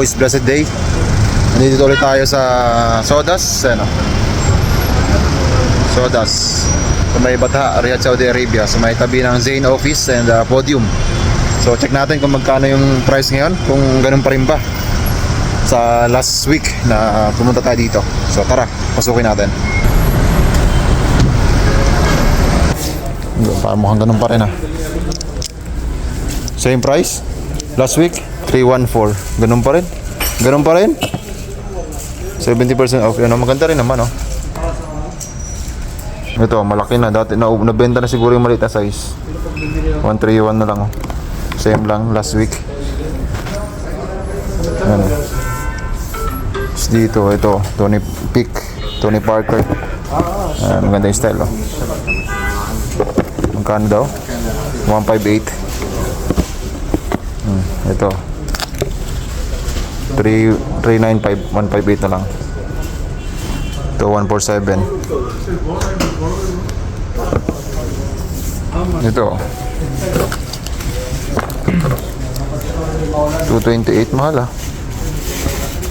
Is blessed day. Nandito ulit tayo sa Sodas. Ano? Sodas. Sa may Bata, Riyadh, Saudi Arabia. Sa may tabi ng Zain Office and uh, Podium. So check natin kung magkano yung price ngayon. Kung ganun pa rin ba. Sa last week na pumunta tayo dito. So tara, pasukin natin. Parang mukhang ganun pa rin ah. Same price? Last week? 314. Ganun pa rin? Ganun pa rin? 70% off. Ano, maganda rin naman, oh. Ito, malaki na. Dati, na, nabenta na siguro yung maliit na size. 131 na lang, oh. Same lang, last week. Ano. Dito, ito, Tony Peak, Tony Parker. Ayan, maganda yung style, oh. Magkano daw? 158. Hmm, ito. 3 395 158 na lang. Ito 147. Ito. 228 mahal ah.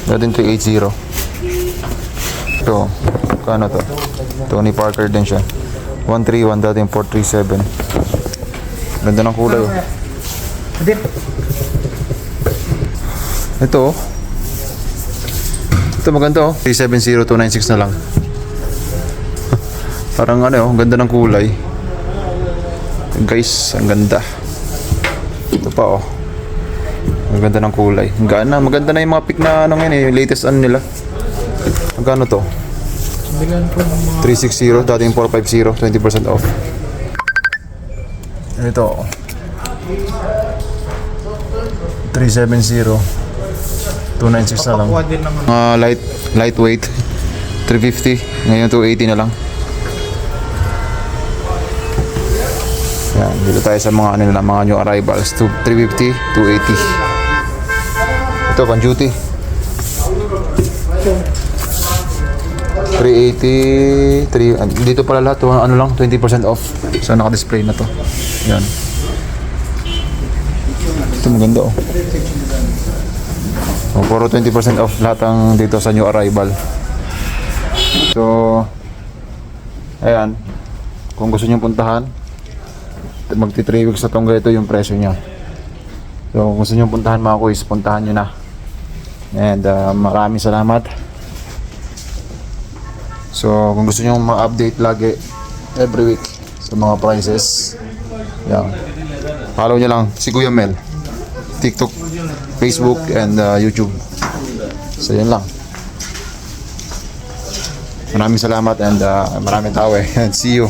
Dating 380. Ito. Kano to? Tony Parker din siya. 131 dating 437. Ganda ng kulay oh. Ito oh. Ito maganda oh. 370296 na lang. Parang ano oh, ganda ng kulay. Guys, ang ganda. Ito pa oh. Ang ganda ng kulay. Gana, maganda na yung mga pick na ano ngayon eh, latest ano nila. Magkano to? 360, dating 450, 20% off. Ito. 370. 296 na lang. Kuha din naman. Mga light lightweight 350 ngayon 280 na lang. Yan dito tayo sa mga ano nila mga new arrivals. To 350 280 ito pang duty. 380 3, ah, dito pala lahat oh, ano lang 20% off. So naka-display na to. Yan. Ito maganda oh Oh, puro 20% off lahat ang dito sa new arrival. So, ayan. Kung gusto niyo puntahan, magti 3 weeks na tong ganito yung presyo niya. So, kung gusto niyo puntahan mga kuys, puntahan niyo na. And uh, maraming salamat. So, kung gusto niyo ma-update lagi every week sa mga prices, yan. Follow niyo lang si Kuya Mel. TikTok, Facebook, and uh, YouTube. So, yan lang. Maraming salamat and uh, maraming tao eh. And see you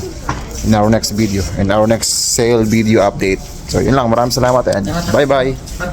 in our next video, in our next sale video update. So, yun lang. Maraming salamat and bye-bye.